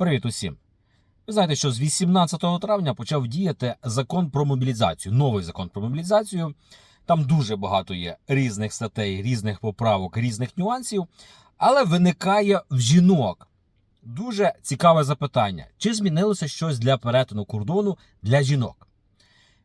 Привіт усім! Ви знаєте, що з 18 травня почав діяти закон про мобілізацію, новий закон про мобілізацію. Там дуже багато є різних статей, різних поправок, різних нюансів. Але виникає в жінок дуже цікаве запитання: чи змінилося щось для перетину кордону для жінок?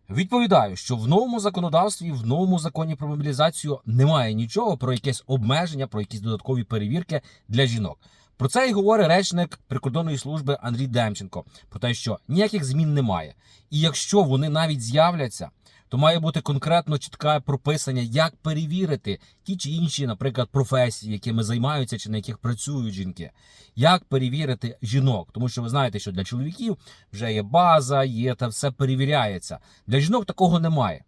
Відповідаю, що в новому законодавстві, в новому законі про мобілізацію немає нічого про якесь обмеження, про якісь додаткові перевірки для жінок. Про це і говорить речник прикордонної служби Андрій Демченко. Про те, що ніяких змін немає. І якщо вони навіть з'являться, то має бути конкретно чітке прописання, як перевірити ті чи інші, наприклад, професії, якими займаються чи на яких працюють жінки. Як перевірити жінок? Тому що ви знаєте, що для чоловіків вже є база, є та все перевіряється. Для жінок такого немає.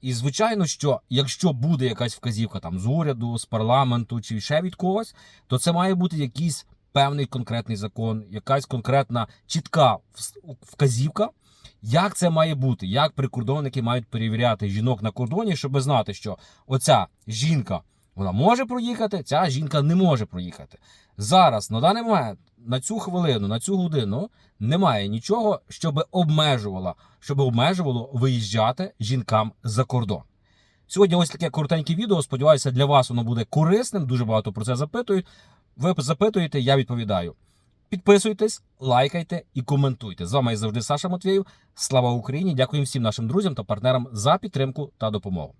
І звичайно, що якщо буде якась вказівка там з уряду, з парламенту чи ще від когось, то це має бути якийсь певний конкретний закон, якась конкретна чітка вказівка, як це має бути, як прикордонники мають перевіряти жінок на кордоні, щоб знати, що оця жінка вона може проїхати, ця жінка не може проїхати. Зараз на даний момент, на цю хвилину, на цю годину немає нічого, щоб обмежувало, щоб обмежувало виїжджати жінкам за кордон. Сьогодні ось таке коротеньке відео. Сподіваюся, для вас воно буде корисним. Дуже багато про це запитують. Ви запитуєте, я відповідаю. Підписуйтесь, лайкайте і коментуйте. З вами завжди Саша Матвєєв. Слава Україні! Дякую всім нашим друзям та партнерам за підтримку та допомогу.